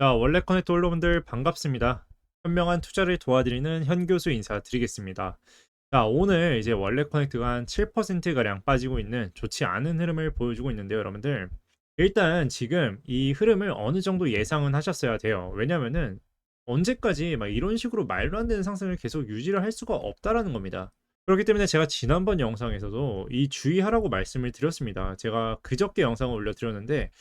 자, 원래 커넥터 올러분들 반갑습니다. 현명한 투자를 도와드리는 현 교수 인사드리겠습니다. 자, 오늘 이제 원래 커넥트가 한 7%가량 빠지고 있는 좋지 않은 흐름을 보여주고 있는데요, 여러분들. 일단 지금 이 흐름을 어느 정도 예상은 하셨어야 돼요. 왜냐면은 언제까지 막 이런 식으로 말도 안 되는 상승을 계속 유지를 할 수가 없다라는 겁니다. 그렇기 때문에 제가 지난번 영상에서도 이 주의하라고 말씀을 드렸습니다. 제가 그저께 영상을 올려드렸는데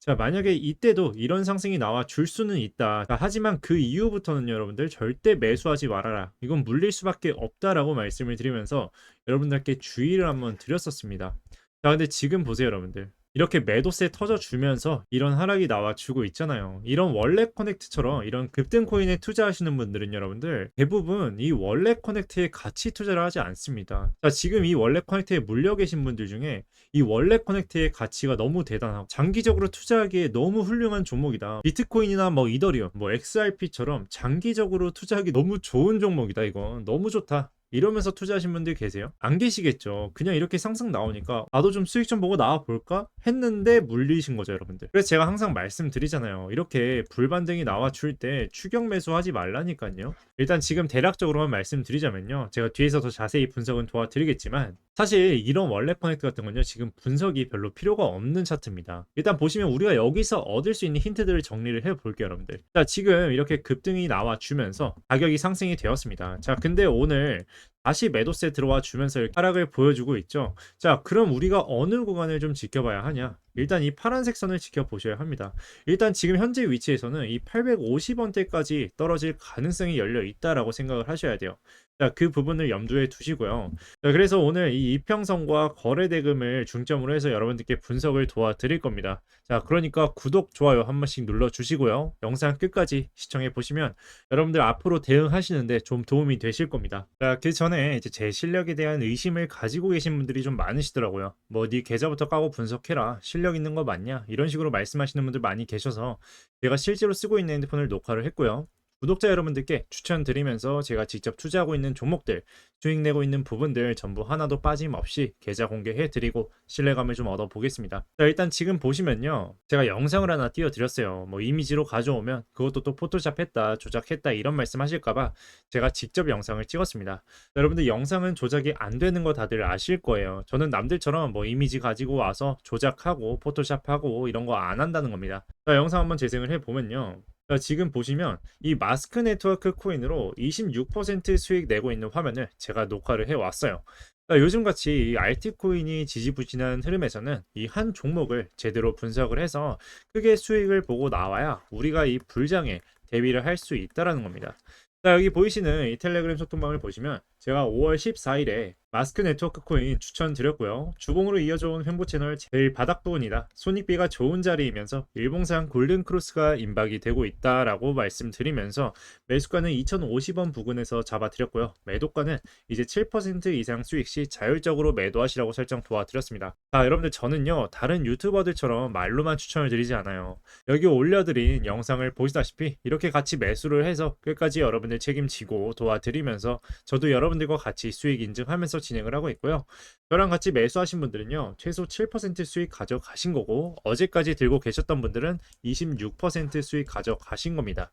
자, 만약에 이때도 이런 상승이 나와 줄 수는 있다. 자, 하지만 그 이후부터는 여러분들 절대 매수하지 말아라. 이건 물릴 수밖에 없다라고 말씀을 드리면서 여러분들께 주의를 한번 드렸었습니다. 자, 근데 지금 보세요, 여러분들. 이렇게 매도세 터져주면서 이런 하락이 나와주고 있잖아요. 이런 원래 커넥트처럼 이런 급등 코인에 투자하시는 분들은 여러분들 대부분 이 원래 커넥트에 같이 투자를 하지 않습니다. 자, 지금 이 원래 커넥트에 물려 계신 분들 중에 이 원래 커넥트의 가치가 너무 대단하고 장기적으로 투자하기에 너무 훌륭한 종목이다. 비트코인이나 뭐 이더리움, 뭐 XRP처럼 장기적으로 투자하기 너무 좋은 종목이다. 이건 너무 좋다. 이러면서 투자하신 분들 계세요? 안 계시겠죠. 그냥 이렇게 상승 나오니까 나도 좀 수익 좀 보고 나와 볼까 했는데 물리신 거죠, 여러분들. 그래서 제가 항상 말씀드리잖아요. 이렇게 불반등이 나와 줄 때 추격 매수하지 말라니까요. 일단 지금 대략적으로만 말씀드리자면요. 제가 뒤에서 더 자세히 분석은 도와드리겠지만 사실 이런 원래 커넥트 같은 건요. 지금 분석이 별로 필요가 없는 차트입니다. 일단 보시면 우리가 여기서 얻을 수 있는 힌트들을 정리를 해 볼게요, 여러분들. 자, 지금 이렇게 급등이 나와 주면서 가격이 상승이 되었습니다. 자, 근데 오늘 다시 매도세 들어와 주면서 이렇게 하락을 보여주고 있죠. 자, 그럼 우리가 어느 구간을 좀 지켜봐야 하냐? 일단 이 파란색 선을 지켜보셔야 합니다. 일단 지금 현재 위치에서는 이 850원대까지 떨어질 가능성이 열려 있다라고 생각을 하셔야 돼요. 자, 그 부분을 염두에 두시고요. 자, 그래서 오늘 이 이평선과 거래대금을 중점으로 해서 여러분들께 분석을 도와드릴 겁니다. 자, 그러니까 구독, 좋아요 한 번씩 눌러주시고요. 영상 끝까지 시청해 보시면 여러분들 앞으로 대응하시는데 좀 도움이 되실 겁니다. 자, 그 전에 이제 제 실력에 대한 의심을 가지고 계신 분들이 좀 많으시더라고요. 뭐 네 계좌부터 까고 분석해라. 실력 있는 거 맞냐? 이런 식으로 말씀하시는 분들 많이 계셔서 제가 실제로 쓰고 있는 핸드폰을 녹화를 했고요. 구독자 여러분들께 추천드리면서 제가 직접 투자하고 있는 종목들, 수익 내고 있는 부분들 전부 하나도 빠짐없이 계좌 공개해 드리고 신뢰감을 좀 얻어 보겠습니다. 자, 일단 지금 보시면요. 제가 영상을 하나 띄워 드렸어요. 뭐 이미지로 가져오면 그것도 또 포토샵 했다, 조작했다 이런 말씀 하실까봐 제가 직접 영상을 찍었습니다. 자, 여러분들 영상은 조작이 안 되는 거 다들 아실 거예요. 저는 남들처럼 뭐 이미지 가지고 와서 조작하고 포토샵하고 이런 거 안 한다는 겁니다. 자, 영상 한번 재생을 해 보면요. 자, 지금 보시면 이 마스크 네트워크 코인으로 26% 수익 내고 있는 화면을 제가 녹화를 해 왔어요. 요즘 같이 이 알트코인이 지지부진한 흐름에서는 이 한 종목을 제대로 분석을 해서 크게 수익을 보고 나와야 우리가 이 불장에 대비를 할 수 있다라는 겁니다. 자, 여기 보이시는 이 텔레그램 소통방을 보시면 제가 5월 14일에 마스크 네트워크 코인 추천드렸고요. 주봉으로 이어져온 횡보 채널 제일 바닥 부분이다. 손익비가 좋은 자리이면서 일봉상 골든 크로스가 임박이 되고 있다라고 말씀드리면서 매수가는 2,050원 부근에서 잡아드렸고요. 매도가는 이제 7% 이상 수익 시 자율적으로 매도하시라고 설정 도와드렸습니다. 자, 여러분들 저는요 다른 유튜버들처럼 말로만 추천을 드리지 않아요. 여기 올려드린 영상을 보시다시피 이렇게 같이 매수를 해서 끝까지 여러분들 책임지고 도와드리면서 저도 여러분들과 같이 수익 인증하면서 진행을 하고 있고요. 저랑 같이 매수하신 분들은요, 최소 7% 수익 가져가신 거고, 어제까지 들고 계셨던 분들은 26% 수익 가져가신 겁니다.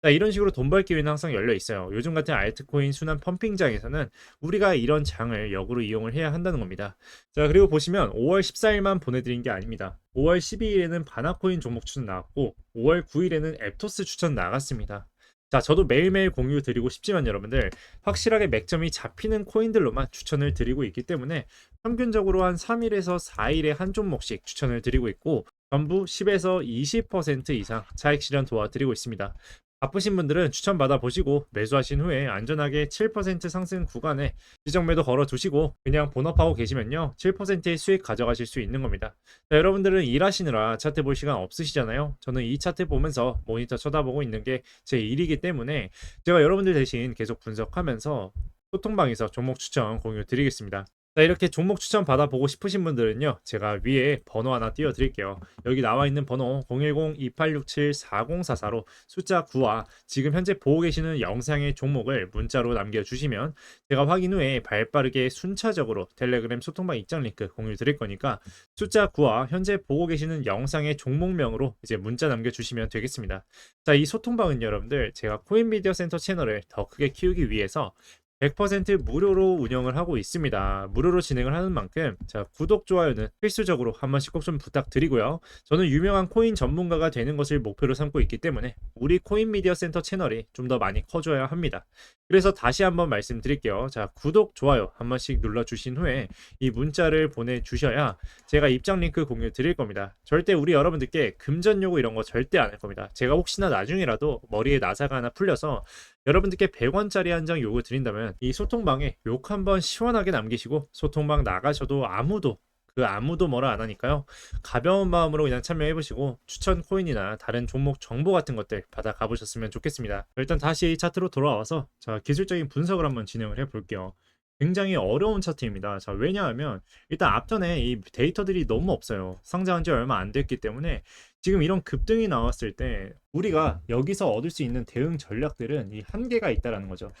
자, 이런 식으로 돈 벌 기회는 항상 열려 있어요. 요즘 같은 알트코인 순환 펌핑장에서는 우리가 이런 장을 역으로 이용을 해야 한다는 겁니다. 자, 그리고 보시면 5월 14일만 보내드린 게 아닙니다. 5월 12일에는 바나코인 종목 추천 나왔고, 5월 9일에는 앱토스 추천 나갔습니다. 자, 저도 매일매일 공유 드리고 싶지만 여러분들 확실하게 맥점이 잡히는 코인들로만 추천을 드리고 있기 때문에 평균적으로 한 3일에서 4일에 한 종목씩 추천을 드리고 있고 전부 10에서 20% 이상 차익 실현 도와드리고 있습니다. 바쁘신 분들은 추천 받아 보시고 매수하신 후에 안전하게 7% 상승 구간에 지정 매도 걸어 두시고 그냥 본업하고 계시면요 7%의 수익 가져가실 수 있는 겁니다. 자, 여러분들은 일하시느라 차트 볼 시간 없으시잖아요. 저는 이 차트 보면서 모니터 쳐다보고 있는 게 제 일이기 때문에 제가 여러분들 대신 계속 분석하면서 소통방에서 종목 추천 공유 드리겠습니다. 자, 이렇게 종목 추천 받아보고 싶으신 분들은요, 제가 위에 번호 하나 띄워드릴게요. 여기 나와 있는 번호 010-2867-4044로 숫자 9와 지금 현재 보고 계시는 영상의 종목을 문자로 남겨주시면 제가 확인 후에 발빠르게 순차적으로 텔레그램 소통방 입장 링크 공유 드릴 거니까 숫자 9와 현재 보고 계시는 영상의 종목명으로 이제 문자 남겨주시면 되겠습니다. 자, 이 소통방은 여러분들 제가 코인미디어 센터 채널을 더 크게 키우기 위해서 100% 무료로 운영을 하고 있습니다. 무료로 진행을 하는 만큼 자 구독 좋아요는 필수적으로 한 번씩 꼭 좀 부탁드리고요. 저는 유명한 코인 전문가가 되는 것을 목표로 삼고 있기 때문에 우리 코인 미디어 센터 채널이 좀 더 많이 커져야 합니다. 그래서 다시 한번 말씀드릴게요. 자 구독 좋아요 한 번씩 눌러 주신 후에 이 문자를 보내 주셔야 제가 입장 링크 공유 드릴 겁니다. 절대 우리 여러분들께 금전 요구 이런 거 절대 안 할 겁니다. 제가 혹시나 나중이라도 머리에 나사가 하나 풀려서 여러분들께 100원짜리 한장 요구 드린다면 이 소통방에 욕 한번 시원하게 남기시고 소통방 나가셔도 아무도 그 아무도 뭐라 안 하니까요. 가벼운 마음으로 그냥 참여해 보시고 추천 코인이나 다른 종목 정보 같은 것들 받아 가보셨으면 좋겠습니다. 일단 다시 차트로 돌아와서 자 기술적인 분석을 한번 진행을 해 볼게요. 굉장히 어려운 차트입니다. 자, 왜냐하면 일단 앞전에 이 데이터들이 너무 없어요. 상장한 지 얼마 안 됐기 때문에 지금 이런 급등이 나왔을 때 우리가 여기서 얻을 수 있는 대응 전략들은 이 한계가 있다라는 거죠.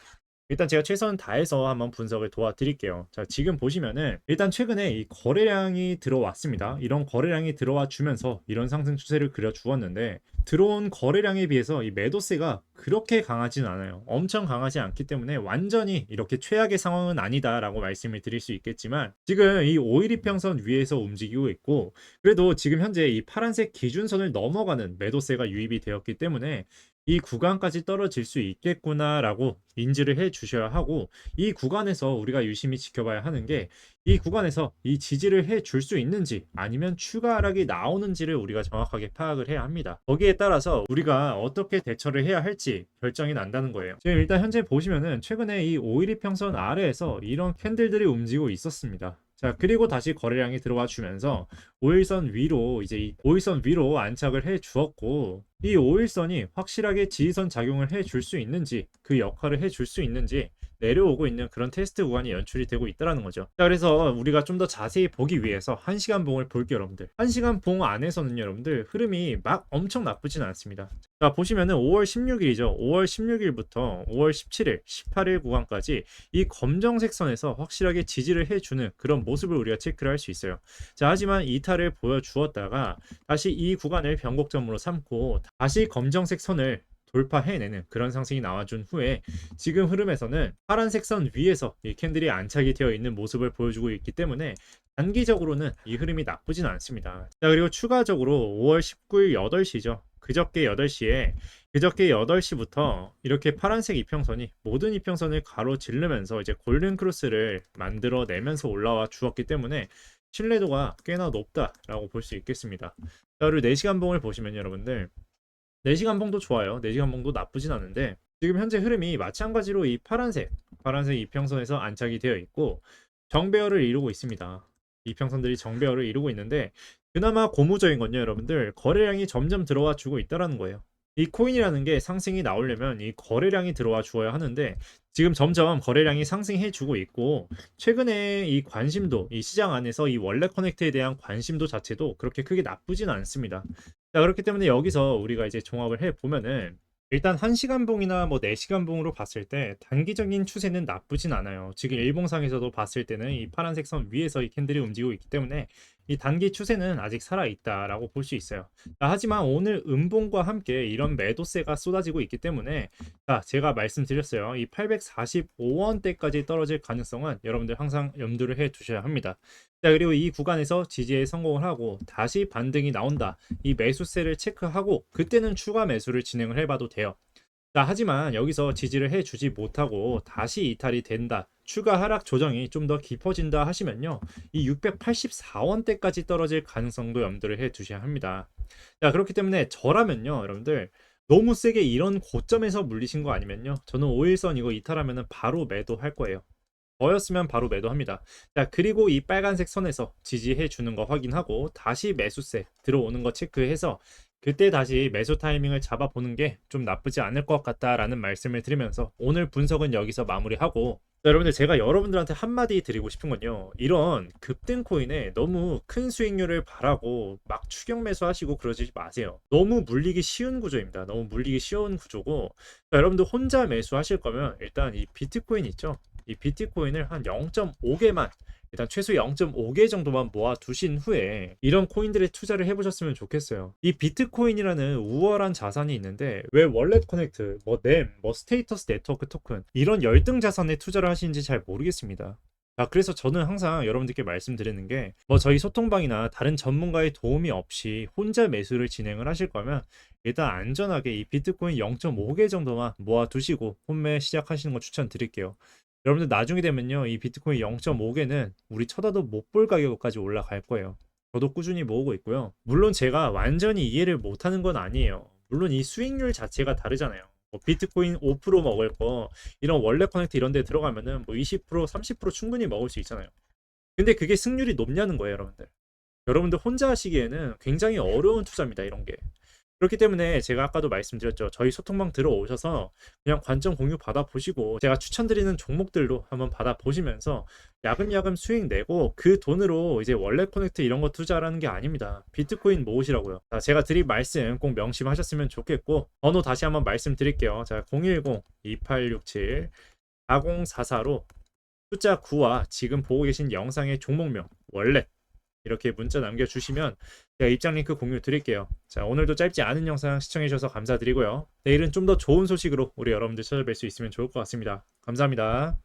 일단 제가 최선 다해서 한번 분석을 도와드릴게요. 자, 지금 보시면은 일단 최근에 이 거래량이 들어왔습니다. 이런 거래량이 들어와 주면서 이런 상승 추세를 그려 주었는데 들어온 거래량에 비해서 이 매도세가 그렇게 강하진 않아요. 엄청 강하지 않기 때문에 완전히 이렇게 최악의 상황은 아니다라고 말씀을 드릴 수 있겠지만 지금 이 5일 이평선 위에서 움직이고 있고 그래도 지금 현재 이 파란색 기준선을 넘어가는 매도세가 유입이 되었기 때문에 이 구간까지 떨어질 수 있겠구나라고 인지를 해 주셔야 하고 이 구간에서 우리가 유심히 지켜봐야 하는 게 이 구간에서 이 지지를 해 줄 수 있는지 아니면 추가 하락이 나오는지를 우리가 정확하게 파악을 해야 합니다. 거기에 따라서 우리가 어떻게 대처를 해야 할지 결정이 난다는 거예요. 지금 일단 현재 보시면은 최근에 이 5일이 평선 아래에서 이런 캔들들이 움직이고 있었습니다. 자, 그리고 다시 거래량이 들어와 주면서 5일선 위로 이제 이 5일선 위로 안착을 해 주었고 이 5일선이 확실하게 지지선 작용을 해 줄 수 있는지 그 역할을 해 줄 수 있는지 내려오고 있는 그런 테스트 구간이 연출이 되고 있다는 거죠. 자, 그래서 우리가 좀 더 자세히 보기 위해서 1시간 봉을 볼게요, 여러분들. 1시간 봉 안에서는 여러분들 흐름이 막 엄청 나쁘진 않습니다. 자, 보시면은 5월 16일이죠. 5월 16일부터 5월 17일, 18일 구간까지 이 검정색 선에서 확실하게 지지를 해주는 그런 모습을 우리가 체크를 할 수 있어요. 자, 하지만 이탈을 보여주었다가 다시 이 구간을 변곡점으로 삼고 다시 검정색 선을 돌파해내는 그런 상승이 나와준 후에 지금 흐름에서는 파란색 선 위에서 이 캔들이 안착이 되어 있는 모습을 보여주고 있기 때문에 단기적으로는 이 흐름이 나쁘진 않습니다. 자 그리고 추가적으로 5월 19일 8시죠. 그저께 8시에 그저께 8시부터 이렇게 파란색 이평선이 모든 이평선을 가로지르면서 이제 골든 크로스를 만들어 내면서 올라와 주었기 때문에 신뢰도가 꽤나 높다라고 볼 수 있겠습니다. 자, 그리고 4시간 봉을 보시면 여러분들 4시간 봉도 좋아요. 4시간 봉도 나쁘진 않은데 지금 현재 흐름이 마찬가지로 이 파란색, 파란색 이평선에서 안착이 되어 있고 정배열을 이루고 있습니다. 이평선들이 정배열을 이루고 있는데 그나마 고무적인 건요, 여러분들 거래량이 점점 들어와 주고 있다라는 거예요. 이 코인이라는 게 상승이 나오려면 이 거래량이 들어와 주어야 하는데 지금 점점 거래량이 상승해 주고 있고 최근에 이 관심도 이 시장 안에서 이 원래 커넥트에 대한 관심도 자체도 그렇게 크게 나쁘진 않습니다. 자 그렇기 때문에 여기서 우리가 이제 종합을 해 보면은 일단 1시간 봉이나 뭐 4시간 봉으로 봤을 때 단기적인 추세는 나쁘진 않아요. 지금 일봉상에서도 봤을 때는 이 파란색 선 위에서 이 캔들이 움직이고 있기 때문에 이 단기 추세는 아직 살아있다라고 볼 수 있어요. 자, 하지만 오늘 음봉과 함께 이런 매도세가 쏟아지고 있기 때문에 자, 제가 말씀드렸어요. 이 845원대까지 떨어질 가능성은 여러분들 항상 염두를 해 두셔야 합니다. 자, 그리고 이 구간에서 지지에 성공을 하고 다시 반등이 나온다. 이 매수세를 체크하고 그때는 추가 매수를 진행을 해봐도 돼요. 자, 하지만 여기서 지지를 해주지 못하고 다시 이탈이 된다. 추가 하락 조정이 좀 더 깊어진다 하시면요. 이 684원대까지 떨어질 가능성도 염두를 해 두셔야 합니다. 자, 그렇기 때문에 저라면요, 여러분들 너무 세게 이런 고점에서 물리신 거 아니면요. 저는 5일선 이거 이탈하면 바로 매도할 거예요. 저였으면 바로 매도합니다. 자, 그리고 이 빨간색 선에서 지지해 주는 거 확인하고 다시 매수세 들어오는 거 체크해서 그때 다시 매수 타이밍을 잡아보는 게 좀 나쁘지 않을 것 같다라는 말씀을 드리면서 오늘 분석은 여기서 마무리하고 자, 여러분들 제가 여러분들한테 한마디 드리고 싶은 건요. 이런 급등 코인에 너무 큰 수익률을 바라고 막 추격 매수하시고 그러지 마세요. 너무 물리기 쉬운 구조입니다. 너무 물리기 쉬운 구조고 자, 여러분들 혼자 매수하실 거면 일단 이 비트코인 있죠. 이 비트코인을 한 0.5개만 일단 최소 0.5개 정도만 모아 두신 후에 이런 코인들에 투자를 해보셨으면 좋겠어요. 이 비트코인이라는 우월한 자산이 있는데 왜 월렛 커넥트, 뭐 램, 뭐 스테이터스 네트워크 토큰 이런 열등 자산에 투자를 하시는지 잘 모르겠습니다. 자, 그래서 저는 항상 여러분들께 말씀드리는 게 뭐 저희 소통방이나 다른 전문가의 도움이 없이 혼자 매수를 진행을 하실 거면 일단 안전하게 이 비트코인 0.5개 정도만 모아 두시고 혼매 시작하시는 거 추천드릴게요. 여러분들 나중에 되면요 이 비트코인 0.5개는 우리 쳐다도 못 볼 가격까지 올라갈 거예요. 저도 꾸준히 모으고 있고요. 물론 제가 완전히 이해를 못하는 건 아니에요. 물론 이 수익률 자체가 다르잖아요. 뭐 비트코인 5% 먹을 거 이런 원래 커넥트 이런 데 들어가면은 뭐 20% 30% 충분히 먹을 수 있잖아요. 근데 그게 승률이 높냐는 거예요, 여러분들. 여러분들 혼자 하시기에는 굉장히 어려운 투자입니다, 이런 게. 그렇기 때문에 제가 아까도 말씀드렸죠. 저희 소통방 들어오셔서 그냥 관점 공유 받아보시고 제가 추천드리는 종목들로 한번 받아보시면서 야금야금 수익 내고 그 돈으로 이제 원래 커넥트 이런 거 투자라는 게 아닙니다. 비트코인 모으시라고요. 자, 제가 드린 말씀 꼭 명심하셨으면 좋겠고 번호 다시 한번 말씀드릴게요. 자, 010-2867-4044로 숫자 9와 지금 보고 계신 영상의 종목명 원래 이렇게 문자 남겨주시면 제가 입장 링크 공유 드릴게요. 자, 오늘도 짧지 않은 영상 시청해주셔서 감사드리고요. 내일은 좀 더 좋은 소식으로 우리 여러분들 찾아뵐 수 있으면 좋을 것 같습니다. 감사합니다.